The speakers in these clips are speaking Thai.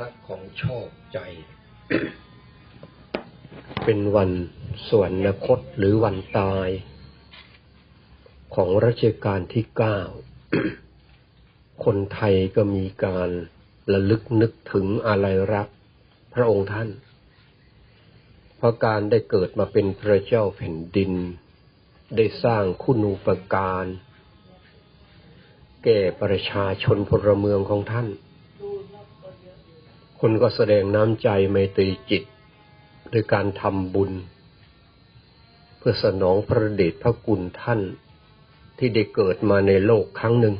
รักของชอบใจ เป็นวันสวรรคตหรือวันตาย ของรัชกาลที่เก้า คนไทยก็มีการระลึกนึกถึงอะไรรักพระองค์ท่าน เพราะการได้เกิดมาเป็นพระเจ้าแผ่นดิน ได้สร้างคุณูปการ แก่ประชาชนพลเมืองของท่าน คนก็แสดงน้ำใจไมตรีจิตโดยการทำบุญ เพื่อสนองพระเดชพระคุณท่านที่ได้เกิดมาในโลกครั้งหนึ่ง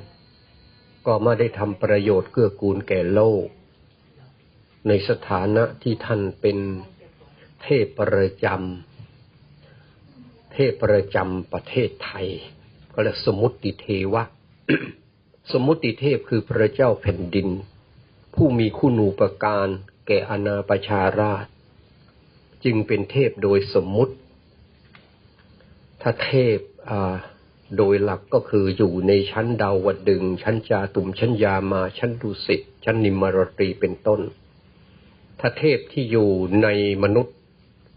ก็ไม่ได้ทำประโยชน์เกื้อกูลแก่โลก ในสถานะที่ท่านเป็นเทพประจำเทพประจำประเทศไทย ก็เรียกสมุติเทวะ สมุติเทพคือพระเจ้าแผ่นดิน ผู้มีคุณูปการแก่อาณาประชาราช จึงเป็นเทพโดยสมมุติ ถ้าเทพโดยหลักก็คืออยู่ในชั้นดาวดึง ชั้นจาตุมชั้นยามาชั้นดุสิตชั้นนิมรตรีเป็นต้น ถ้าเทพที่อยู่ในมนุษย์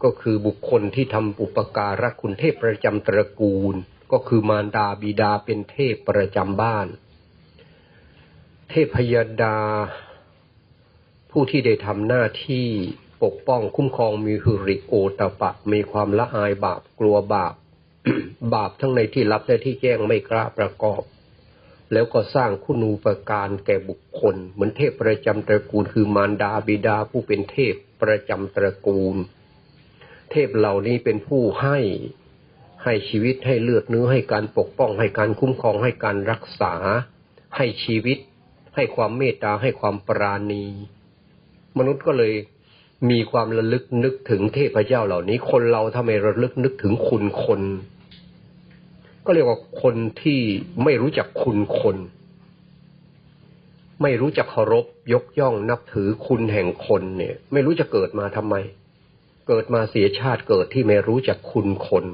ก็คือบุคคลที่ทำอุปการะคุณเทพประจำตระกูล ก็คือมารดาบิดาเป็นเทพประจำบ้าน เทพพยดา ผู้ที่ได้ทำหน้าที่ปกป้องคุ้มครองมีหุริโอตปะ มีความละอายบาปกลัวบาป บาปทั้งในที่ลับและที่แจ้งไม่กล้าประกอบ แล้วก็สร้างคุณูปการแก่บุคคล เหมือนเทพประจำตระกูลคือมารดาบิดาผู้เป็นเทพประจำตระกูล เทพเหล่านี้เป็นผู้ให้ให้ชีวิตให้เลือดเนื้อให้การปกป้อง ให้การคุ้มครองให้การรักษา ให้ชีวิต ให้ความเมตตาให้ความปราณี มนุษย์ก็เลยมีความระลึกนึกถึงเทพเจ้าเหล่านี้ คนเราทำไมระลึกนึกถึงคุณคน ก็เรียกว่าคนที่ไม่รู้จักคุณคน ไม่รู้จักเคารพยกย่องนับถือคุณแห่งคนเนี่ย ไม่รู้จะเกิดมาทำไม เกิดมาเสียชาติเกิดที่ไม่รู้จักคุณคน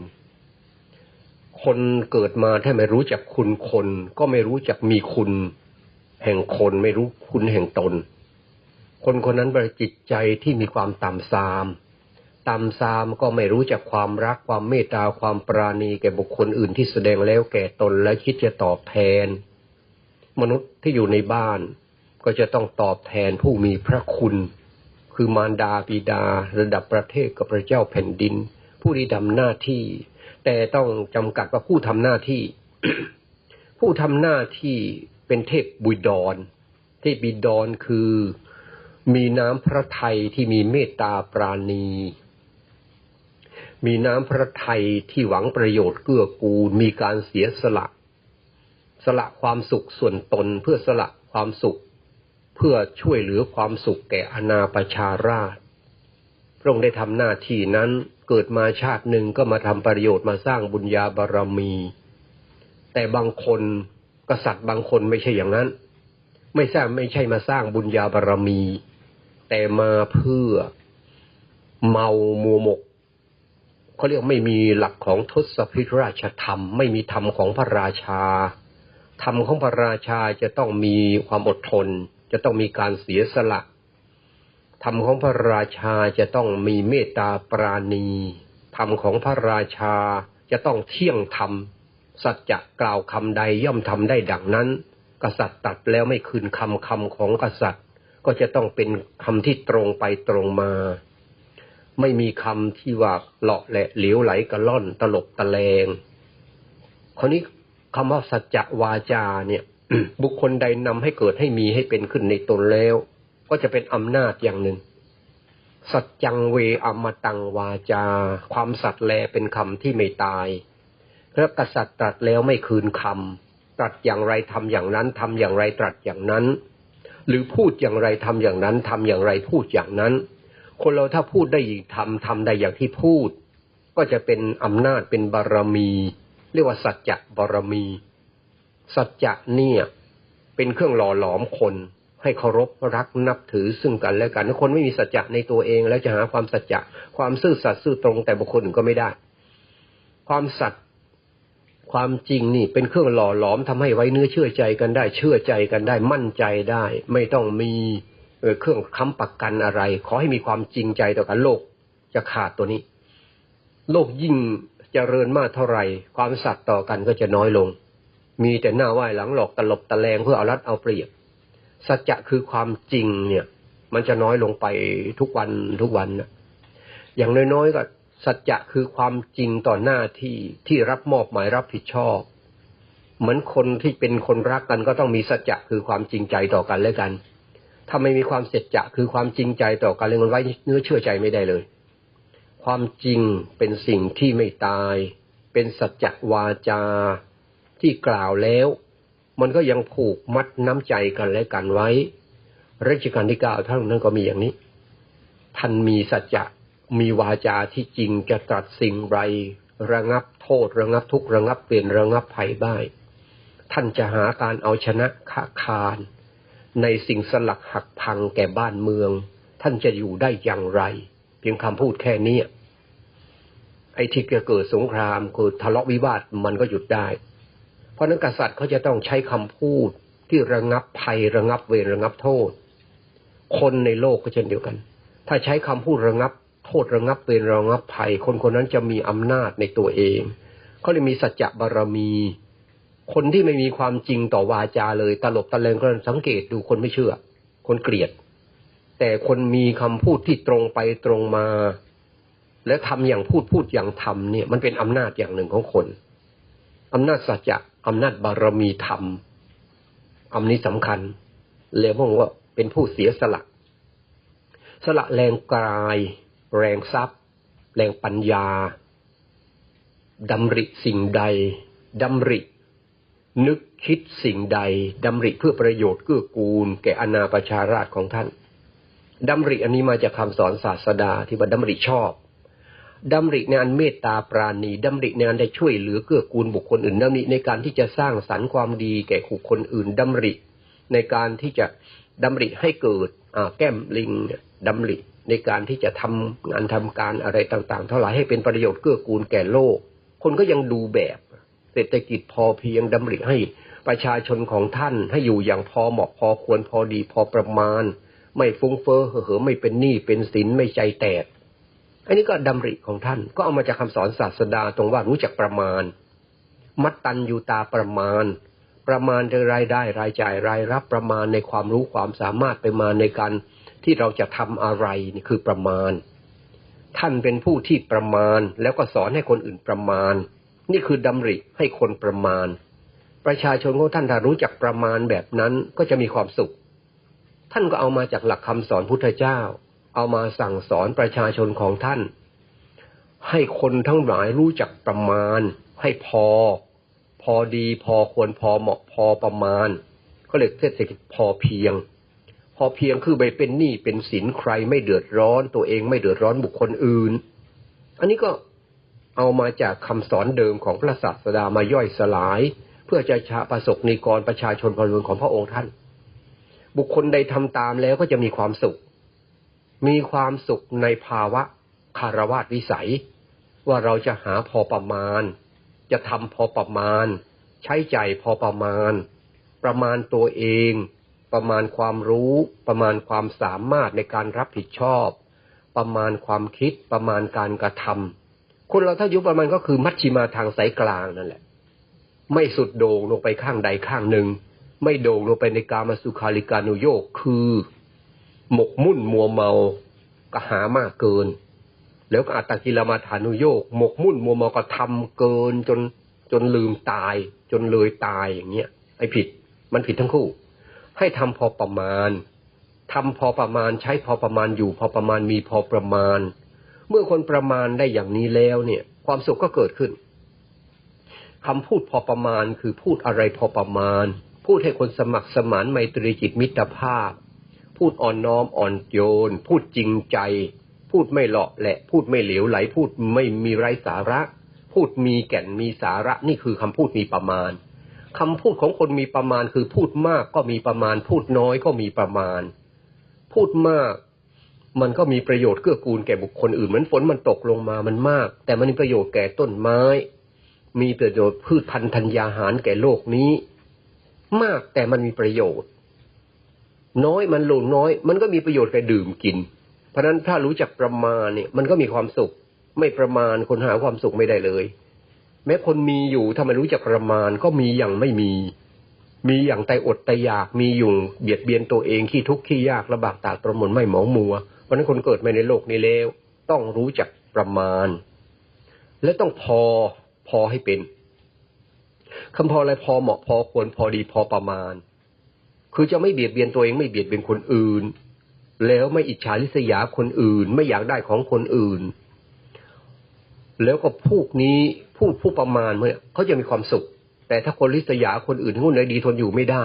คนเกิดมาถ้าไม่รู้จักคุณคน ก็ไม่รู้จักมีคุณแห่งคน ไม่รู้คุณแห่งตน คนคนนั้นบริจิตใจที่มีความต่ำซามต่ำซามก็ไม่รู้จักความรักความเมตตาความปราณีแก่บุคคลอื่นที่แสดงแล้วแก่ตนและคิดจะตอบแทน มนุษย์ที่อยู่ในบ้าน ก็จะต้องตอบแทนผู้มีพระคุณ คือมารดาบิดา ระดับประเทศกับพระเจ้าแผ่นดิน ผู้ที่ทำหน้าที่ แต่ต้องจำกัดว่าผู้ทำหน้าที่ ผู้ทำหน้าที่เป็นเทพบุดรเทพบิดรคือ มีน้ำพระทัยที่มีเมตตาปราณี มีน้ำพระทัยที่หวังประโยชน์เกื้อกูล มีการเสียสละ สละความสุขส่วนตนเพื่อสละความสุข เพื่อช่วยเหลือความสุขแก่อนาประชาราชพระองค์ได้ทำหน้าที่นั้นเกิดมาชาติหนึ่งก็มาทำประโยชน์มาสร้างบุญญาบารรมี แต่บางคนกษัตริย์บางคนไม่ใช่อย่างนั้น ไม่ใช่ไม่ใช่มาสร้างบุญญาบารรมี แต่มาเพื่อเมามัวหมกเขาเรียกไม่มีหลักของทศพิราชธรรม ไม่มีธรรมของพระราชา ธรรมของพระราชาจะต้องมีความอดทน จะต้องมีการเสียสละธรรมของพระราชาจะต้องมีเมตตาปราณีธรรมของพระราชาจะต้องเที่ยงธรรม สัจจะกล่าวคำใดย่อมทำได้ดังนั้น กษัตริย์ตัดแล้วไม่คืนคำคำของกษัตริย์ ก็จะต้องเป็นคำที่ตรงไปตรงมา ไม่มีคำที่ว่าหลอกแหละเหลวไหลกระล่อนตลบตะแลงคราวนี้คำว่าสัจจวาจาเนี่ย บุคคลใดนำให้เกิดให้มีให้เป็นขึ้นในตนแล้ว ก็จะเป็นอำนาจอย่างหนึ่ง สัจจังเวอมตังวาจา ความสัตย์แลเป็นคำที่ไม่ตายพระกษัตริย์ตรัสแล้วไม่คืนคำตรัสอย่างไรทำอย่างนั้นทำอย่างไรตรัสอย่างนั้น หรือพูดอย่างไรทำอย่างนั้นทำอย่างไรพูดอย่างนั้น คนเราถ้าพูดได้ทำทำได้อย่างที่พูด ก็จะเป็นอำนาจเป็นบารมี เรียกว่าสัจจะบารมี สัจจะเนี่ยเป็นเครื่องหล่อหลอมคนให้เคารพรักนับถือซึ่งกันและกันถ้าคนไม่มีสัจจะในตัวเองแล้วจะหาความสัจจะความซื่อสัตย์ซื่อตรงแต่บุคคลอื่นก็ไม่ได้ ความสัตย์ ความจริงนี่เป็นเครื่องหล่อหลอมทำให้ไว้เนื้อเชื่อใจกันได้ เชื่อใจกันได้มั่นใจได้ ไม่ต้องมีเครื่องค้ำประกันอะไร ขอให้มีความจริงใจต่อกันโลกจะขาดตัวนี้ โลกยิ่งเจริญมากเท่าไหร่ ความสัตย์ต่อกันก็จะน้อยลง มีแต่หน้าไหว้หลังหลอกตลบตะแลงเพื่อเอารัดเอาเปรียบสัจจะคือความจริงเนี่ย มันจะน้อยลงไปทุกวันทุกวันนะอย่างน้อยๆก็ สัจจะคือความจริงต่อหน้าที่ที่รับมอบหมายรับผิดชอบ เหมือนคนที่เป็นคนรักกันก็ต้องมีสัจจะคือความจริงใจต่อกันและกัน ถ้าไม่มีความเสัจจะคือความจริงใจต่อกันเลยมันไว้เนื้อเชื่อใจไม่ได้เลย ความจริงเป็นสิ่งที่ไม่ตาย เป็นสัจจะวาจา ที่กล่าวแล้ว มันก็ยังผูกมัดน้ำใจกันและกันไว้รัชกาลที่เก้าท่านนั้นก็มีอย่างนี้ ท่านมีสัจจะ มีวาจาที่จริงจะตรัสสิ่งไรระงับโทษ ระงับทุกระงับเปลี่ยนระงับภัยได้ท่านจะหาการเอาชนะข้าคาร ในสิ่งสลักหักพังแก่บ้านเมือง ท่านจะอยู่ได้อย่างไร เพียงคำพูดแค่นี้ไอ้ที่เกิดสงครามเกิดทะเลาะวิวาทมันก็หยุดได้ เพราะนั้นกษัตริย์เขาจะต้องใช้คำพูดที่ระงับภัยระงับเวรระงับโทษ คนในโลกก็เช่นเดียวกัน ถ้าใช้คำพูดระงับ โทษระงับเป็นระงับภัย คนคนนั้นจะมีอำนาจในตัวเองเขาเลยมีสัจจะบารมี คนที่ไม่มีความจริงต่อวาจาเลย ตลบตะเลงก็สังเกตดูคนไม่เชื่อ คนเกลียด แต่คนมีคำพูดที่ตรงไปตรงมา และทำอย่างพูดพูดอย่างทำเนี่ย มันเป็นอำนาจอย่างหนึ่งของคนอำนาจสัจจะอำนาจบารมีธรรมอำนี้สำคัญเลยมองว่าเป็นผู้เสียสละ สละแรงกาย แรงทรัพย์ แรงปัญญาดำริสิ่งใดดำริ นึกคิดสิ่งใดดำริเพื่อประโยชน์เกื้อกูล แก่อนาประชาราชของท่านดำริอันนี้มาจากคำสอนศาสดาที่ว่าดำริชอบดำริในอันเมตตาปราณีดำริในอันได้ช่วยเหลือเกื้อกูลบุคคลอื่นดำริในการที่จะสร้างสรรค์ความดีแก่บุคคลอื่นดำริในการที่จะดำริให้เกิดแก้มลิงดำริ ในการที่จะทำงานทำการอะไรต่างๆ เท่าไหร่ให้เป็นประโยชน์เกื้อกูลแก่โลก คนก็ยังดูแบบเศรษฐกิจพอเพียงดำริให้ประชาชนของท่านให้อยู่อย่างพอเหมาะพอควรพอดีพอประมาณ ไม่ฟุ้งเฟ้อเหอเหอไม่เป็นหนี้เป็นสินไม่ใจแตก อันนี้ก็ดำริของท่านก็เอามาจากคาสอนศาสดาตรงว่ารู้จักประมาณ มัดตันอยู่ตาประมาณ ประมาณในรายได้รายจ่ายรายรับประมาณในความรู้ความสามารถไปมาในการ ที่เราจะทำอะไรนี่คือประมาณ ท่านเป็นผู้ที่ประมาณแล้วก็สอนให้คนอื่นประมาณ นี่คือดำริให้คนประมาณ ประชาชนของท่านถ้ารู้จักประมาณแบบนั้นก็จะมีความสุข ท่านก็เอามาจากหลักคำสอนพุทธเจ้า เอามาสั่งสอนประชาชนของท่าน ให้คนทั้งหลายรู้จักประมาณ ให้พอ พอดีพอควรพอเหมาะพอประมาณก็เลยเทศกิจพอเพียง อเพียงคือไปเป็นหนี้เป็นสินใครไม่เดือดร้อน ตัวเองไม่เดือดร้อนบุคคลอื่น อันนี้ก็เอามาจากคำสอนเดิมของพระศาสดามาย่อยสลาย เพื่อจะชาประสบนิกรประชาชนพลเมืองของพระองค์ท่าน บุคคลใดทำตามแล้วก็จะมีความสุข มีความสุขในภาวะคารวะวิสัย ว่าเราจะหาพอประมาณ จะทำพอประมาณ ใช้ใจพอประมาณ ประมาณตัวเอง ประมาณความรู้ ประมาณความสามารถในการรับผิดชอบ ประมาณความคิด ประมาณการกระทำคนเราถ้ายุประมาณก็คือมัชชิมาทางสายกลางนั่นแหละ ไม่สุดโด่งลงไปข้างใดข้างหนึ่ง ไม่โด่งลงไปในกามาสุขาริการุโยกคือ หมกมุ่นมัวเมากระหามากเกิน แล้วก็อัตตกิลมาฐานุโยกหมกมุ่นมัวเมากระทำเกินจนจนลืมตาย จนเลยตายอย่างเงี้ยไอ้ผิด มันผิดทั้งคู่ ให้ทำพอประมาณทำพอประมาณใช้พอประมาณอยู่พอประมาณมีพอประมาณ เมื่อคนประมาณได้อย่างนี้แล้วเนี่ย ความสุขก็เกิดขึ้นคำพูดพอประมาณคือพูดอะไรพอประมาณ พูดให้คนสมัครสมานไมตรีจิตมิตรภาพ พูดอ่อนน้อมอ่อนโยน พูดจริงใจ พูดไม่หลอกแหละ พูดไม่เหลวไหล พูดไม่มีไร้สาระ พูดมีแก่นมีสาระนี่คือคำพูดมีประมาณ คำพูดของคนมีประมาณคือพูดมากก็มีประมาณ พูดน้อยก็มีประมาณ พูดมาก มันก็มีประโยชน์เกื้อกูลแก่บุคคลอื่นเหมือนฝนมันตกลงมามันมาก แต่มันมีประโยชน์แก่ต้นไม้ มีประโยชน์พืชพันธุ์ธัญญาหารแก่โลกนี้ มากแต่มันมีประโยชน์ น้อยมันลงน้อย มันก็มีประโยชน์แก่ดื่มกิน เพราะฉะนั้นถ้ารู้จักประมาณเนี่ย มันก็มีความสุข ไม่ประมาณคนหาความสุขไม่ได้เลย แม้คนมีอยู่ถ้ามันรู้จักประมาณก็มีอย่างไม่มี มีอย่างใจอดใจอยากมีอยู่เบียดเบียนตัวเองขี้ทุกข์ขี้ยากลำบากตากตรมนไม่หมองมัวเพราะนั้นคนเกิดมาในโลกนี้แล้ว ต้องรู้จักประมาณ และต้องพอพอให้เป็นคำพออะไรพอเหมาะพอควรพอดีพอประมาณ คือจะไม่เบียดเบียนตัวเองไม่เบียดเบียนคนอื่น แล้วไม่อิจฉาริษยาคนอื่น ไม่อยากได้ของคนอื่น แล้วก็พวกนี้ผู้ผู้ประมาณเมื่อเขาจะมีความสุข แต่ถ้าคนริษยาคนอื่นหุ้นในดีทนอยู่ไม่ได้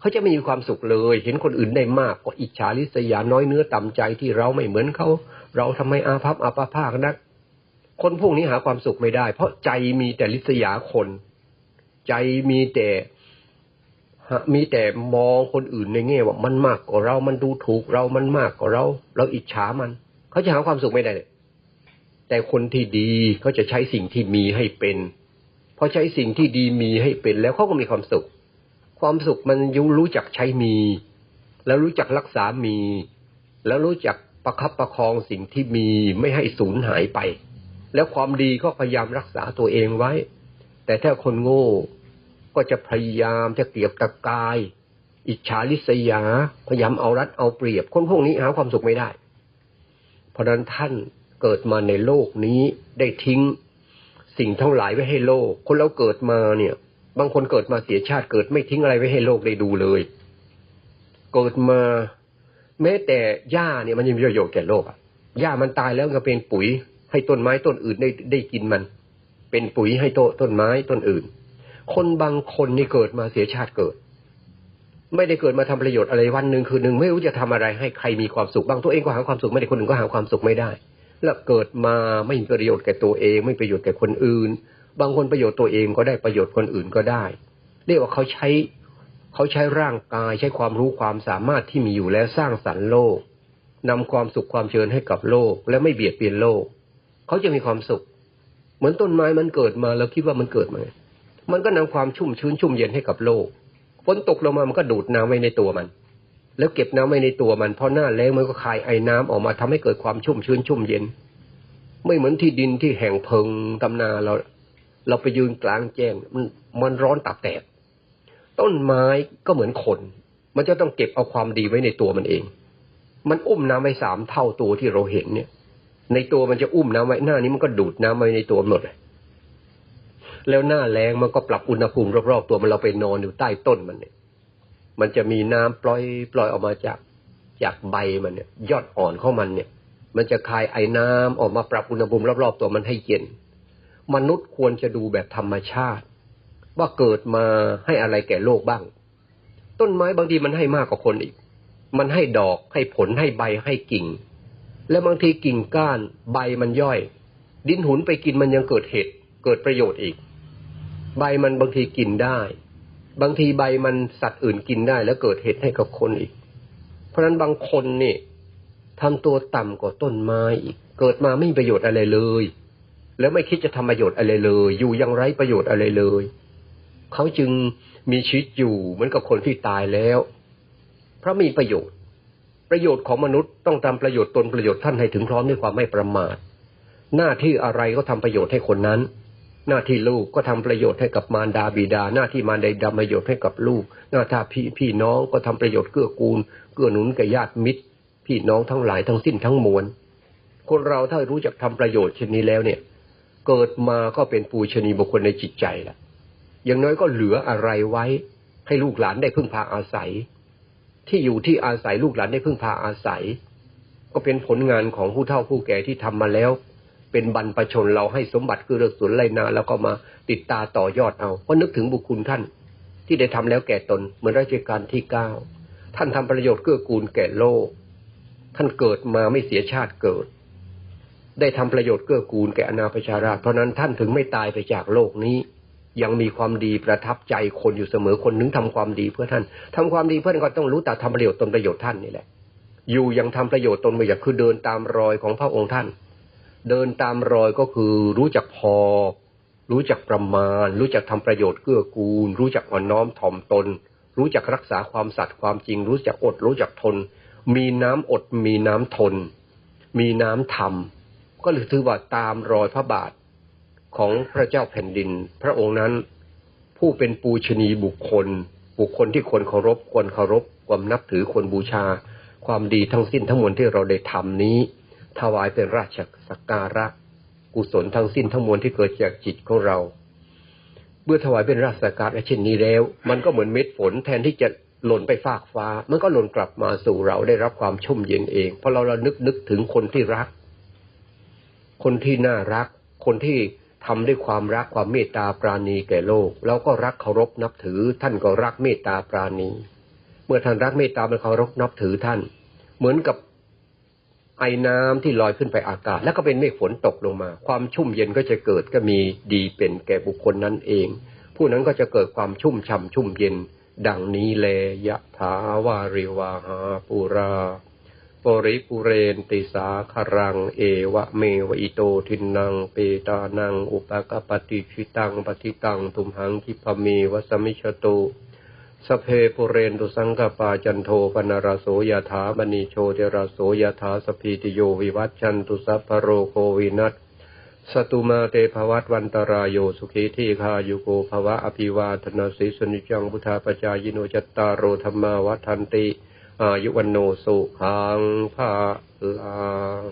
เขาจะไม่มีความสุขเลย เห็นคนอื่นได้มากก็อิจฉาริษยาน้อยเนื้อต่ำใจที่เราไม่เหมือนเขาเราทำไมอาภัพอาปาภาคนัก คนพวกนี้หาความสุขไม่ได้ เพราะใจมีแต่ริษยาคน ใจมีแต่มีแต่มองคนอื่นในแง่ว่ามันมากกว่าเรา มันดูถูกเรา มันมากกว่าเรา เราอิจฉามัน เขาจะหาความสุขไม่ได้เลย แต่คนที่ดีเขาจะใช้สิ่งที่มีให้เป็นพอใช้สิ่งที่ดีมีให้เป็นแล้วเขาก็มีความสุข ความสุขมันยุรู้จักใช้มี แล้วรู้จักรักษามี แล้วรู้จักประคับประคองสิ่งที่มีไม่ให้สูญหายไป แล้วความดีก็พยายามรักษาตัวเองไว้ แต่ถ้าคนโง่ก็จะพยายามจะเกลียบตะกาย อิจฉาริษยา พยายามเอารัดเอาเปรียบ คนพวกนี้หาความสุขไม่ได้ เพราะนั้นท่าน เกิดมาในโลกนี้ได้ทิ้ง สิ่งทั้งหลายไว้ให้โลก คนเราเกิดมาเนี่ย บางคนเกิดมาเสียชาติเกิดไม่ทิ้งอะไรไว้ให้โลกได้ดูเลย เกิดมาแม้แต่หญ้าเนี่ยมันยังมีประโยชน์แก่โลกอะหญ้ามันตายแล้วก็เป็นปุ๋ย ให้ต้นไม้ต้นอื่นได้ได้กินมัน เป็นปุ๋ยให้โตต้นไม้ต้นอื่น คนบางคนนี่เกิดมาเสียชาติเกิด ไม่ได้เกิดมาทำประโยชน์อะไรวันหนึ่งคือหนึ่งไม่รู้จะทำอะไรให้ใครมีความสุขบางตัวเองก็หาความสุขไม่ได้คนอื่นก็หาความสุขไม่ได้ แล้วเกิดมาไม่มีประโยชน์แก่ตัวเอง ไม่ประโยชน์แก่คนอื่น บางคนประโยชน์ตัวเองก็ได้ประโยชน์คนอื่นก็ได้ เรียกว่าเขาใช้เขาใช้ร่างกายใช้ความรู้ความสามารถที่มีอยู่แล้วสร้างสรรค์โลกนำความสุขความเชิญให้กับโลก และไม่เบียดเบียนโลก เขาจะมีความสุข เหมือนต้นไม้มันเกิดมาแล้วคิดว่ามันเกิดมา มันก็นำความชุ่มชื้นชุ่มเย็นให้กับโลกฝนตกลงมามันก็ดูดน้ำไว้ในตัวมัน แล้วเก็บน้ำไว้ในตัวมันพอหน้าแล้งมันก็คายไอ้น้ำออกมาทำให้เกิดความชุ่มชื้นชุ่มเย็น ไม่เหมือนที่ดินที่แห่งเพิงตำนาเรา เราไปยืนกลางแจ้งมันมันร้อนตับแตก ต้นไม้ก็เหมือนคน มันจะต้องเก็บเอาความดีไว้ในตัวมันเอง มันอุ้มน้ำไว้สามเท่าตัวที่เราเห็นเนี่ย ในตัวมันจะอุ้มน้ำไว้หน้านี้มันก็ดูดน้ำไว้ในตัวหมดเลยแล้วหน้าแรงมันก็ปรับอุณหภูมิรอบๆตัวมันเราไปนอนอยู่ใต้ต้นมันเนี่ย มันจะมีน้ำปล่อยปล่อยออกมาจากจากใบมันเนี่ย ยอดอ่อนของมันเนี่ย มันจะคายไอ้น้ำออกมาปรับอุณหภูมิรอบๆตัวมันให้เย็น มนุษย์ควรจะดูแบบธรรมชาติ ว่าเกิดมาให้อะไรแก่โลกบ้าง ต้นไม้บางทีมันให้มากกว่าคนอีก มันให้ดอกให้ผลให้ใบให้กิ่ง แล้วบางทีกิ่งก้านใบมันย่อย ดินหุนไปกินมันยังเกิดเห็ดเกิดประโยชน์อีก ใบมันบางทีกินได้ บางทีใบมันสัตว์อื่นกินได้ แล้วเกิดเห็ดให้กับคนอีก เพราะฉะนั้นบางคนนี่ทำตัวต่ำกว่าต้นไม้อีก เกิดมาไม่มีประโยชน์อะไรเลย แล้วไม่คิดจะทำประโยชน์อะไรเลย อยู่ยังไร้ประโยชน์อะไรเลย เขาจึงมีชีวิตอยู่เหมือนกับคนที่ตายแล้ว เพราะมีประโยชน์ ประโยชน์ของมนุษย์ต้องทำประโยชน์ตนประโยชน์ท่านให้ถึงพร้อมด้วยความไม่ประมาท หน้าที่อะไรก็ทำประโยชน์ให้คนนั้น หน้าที่ลูกก็ทำประโยชน์ให้กับมารดาบิดา หน้าที่มารดาดำประโยชน์ให้กับลูก หน้าที่พี่พี่น้องก็ทำประโยชน์เกื้อกูล เกื้อหนุนแก่ญาติมิตร พี่น้องทั้งหลายทั้งสิ้นทั้งมวลคนเราถ้ารู้จักทำประโยชน์เช่นนี้แล้วเนี่ย เกิดมาก็เป็นปูชนีบุคคลในจิตใจละอย่างน้อยก็เหลืออะไรไว้ ให้ลูกหลานได้พึ่งพาอาศัย ที่อยู่ที่อาศัยลูกหลานได้พึ่งพาอาศัย ก็เป็นผลงานของผู้เฒ่าผู้แก่ที่ทำมาแล้ว เป็นบรรพชนเราให้สมบัติคือเลือกสวนไรนา แล้วก็มาติดตาต่อยอดเอาเพราะนึกถึงบุคคลท่านที่ได้ทำแล้วแก่ตนเหมือนราชการที่เก้าท่านทำประโยชน์เกื้อกูลแก่โลก ท่านเกิดมาไม่เสียชาติเกิด ได้ทำประโยชน์เกื้อกูลแก่อนาประชาราชเพราะนั้นท่านถึงไม่ตายไปจากโลกนี้ ยังมีความดีประทับใจคนอยู่เสมอคนนึงทำความดีเพื่อท่านทำความดีเพื่อนก็ต้องรู้แต่ทำประโยชน์ตนประโยชน์ท่านนี่แหละ อยู่ยังทำประโยชน์ตนประโยชน์คือเดินตามรอยของพระองค์ท่าน เดินตามรอยก็คือรู้จักพอ รู้จักประมาณ รู้จักทำประโยชน์เกื้อกูล รู้จักอ่อนน้อมถ่อมตน รู้จักรักษาความสัตย์ความจริง รู้จักอด รู้จักทน มีน้ำอดมีน้ำทน มีน้ำธรรม ก็เลยถือว่าตามรอยพระบาทของพระเจ้าแผ่นดิน พระองค์นั้น ผู้เป็นปูชนีบุคคล บุคคลที่ควรเคารพควรเคารพความนับถือควรบูชา ความดีทั้งสิ้นทั้งมวลที่เราได้ทำนี้ ถวายเป็นราชสักการะ กุศลทั้งสิ้นทั้งมวลที่เกิดจากจิตของเรา เมื่อถวายเป็นราชสักการะเช่นนี้แล้ว มันก็เหมือนเม็ดฝนแทนที่จะหล่นไปฟากฟ้า มันก็หล่นกลับมาสู่เราได้รับความชุ่มเย็นเองเพราะเราเรานึกนึกถึงคนที่รัก คนที่น่ารัก คนที่ทำด้วยความรักความเมตตาปราณีแก่โลกเราก็รักเคารพนับถือ ท่านก็รักเมตตาปราณี เมื่อท่านรักเมตตาเป็นเคารพนับถือท่าน เหมือนกับ ไอ้น้ำที่ลอยขึ้นไปอากาศ แล้วก็เป็นเมฆฝนตกลงมา ความชุ่มเย็นก็จะเกิดก็มีดีเป็นแก่บุคคลนั้นเอง ผู้นั้นก็จะเกิดความชุ่มฉ่ำชุ่มเย็น ดังนี้แลยะถาวาริวาหาปูราปริปุเรนติสาคารัง เอวะเมวอิโตทินัง เปตานัง อุปกปติชิตังปฏิตัง ตุมหังคิปะเมวสมิชโต สเพปุเรนตุสังกปาจันโทปนารโสยถามณีโชเทรโสยถาสพีติโยวิวัตชันตุสัพพโรโควินัสสตุมาเตภวัตวันตรายโยสุขีทีคายุโกภวะอภิวาทนาสีสนิจังพุทธาปจายโนจตตารโรธรรมาวัทันติ อายุวันโนสุขังภาลัง